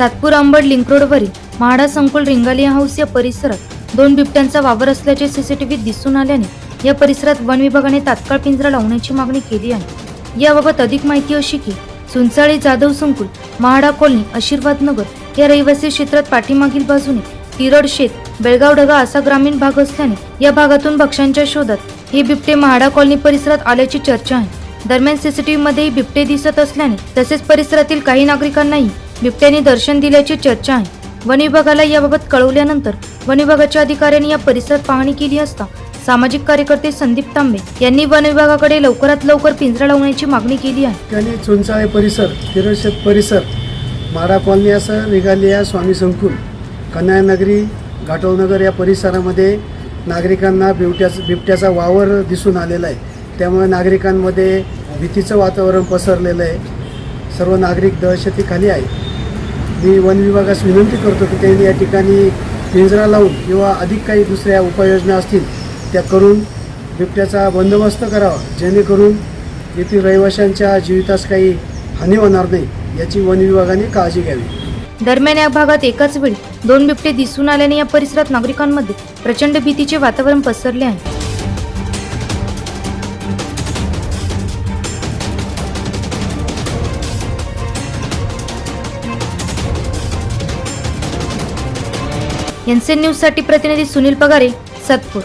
Satpur Ambad link रोडवरील म्हाडा संकुल रिंगालिया house या परिसरात दोन बिबट्यांचा वावर असल्याचे सीसीटीव्हीत दिसून आल्याने या परिसरात वन विभागाने तात्काळ पिंजरा लावण्याची मागणी केली आहे. याबाबत अधिक माहिती अशी की सुनसाळी जाधव संकुल महाडा कॉलनी आशीर्वाद नगर या रहिवासी क्षेत्रात पाठीमागील बाजूने तिरड शेत बेळगाव ढगा असा ग्रामीण भाग असल्याने या भागातून भक्ष्यांच्या शोधात हे बिबटे महाडा कॉलनी परिसरात आल्याची चर्चा आहे. दरम्यान सीसीटीव्ही मध्येही बिबटे दिसत असल्याने तसेच परिसरातील काही नागरिकांनाही बिबट्याने दर्शन दिल्याची चर्चा आहे. वन विभागाला याबाबत कळवल्यानंतर वन विभागाच्या अधिकाऱ्यांनी या परिसरात पाहणी केली असता सामाजिक कार्यकर्ते संदीप तांबे यांनी वन विभागाकडे लवकरात लवकर पिंजरा लावण्याची मागणी केली आहे. त्याने चुंचाळे परिसर तिरशेत परिसर मारा कॉलनी असं निघालिया स्वामी संकुल कन्यानगरी घाटवनगर या परिसरामध्ये नागरिकांना बिबट्याचा बिबट्याचा वावर दिसून आलेला आहे. त्यामुळे नागरिकांमध्ये भीतीचं वातावरण पसरलेलं आहे. सर्व नागरिक दहशतीखाली आहे मी वन विभागास विनंती करतो की त्यांनी या ठिकाणी पिंजरा लावून किंवा अधिक काही दुसऱ्या उपाययोजना असतील त्या करून बिबट्याचा बंदोबस्त करावा जेणेकरून येथील रहिवाशांच्या जीवितास काही हानी होणार नाही याची वन विभागाने काळजी घ्यावी. दरम्यान या भागात एकाच वेळी दोन बिबटे दिसून आल्याने या परिसरात नागरिकांमध्ये प्रचंड भीतीचे वातावरण पसरले आहे. एनसीएन न्यूजसाठी प्रतिनिधी सुनील पगारे सातपूर.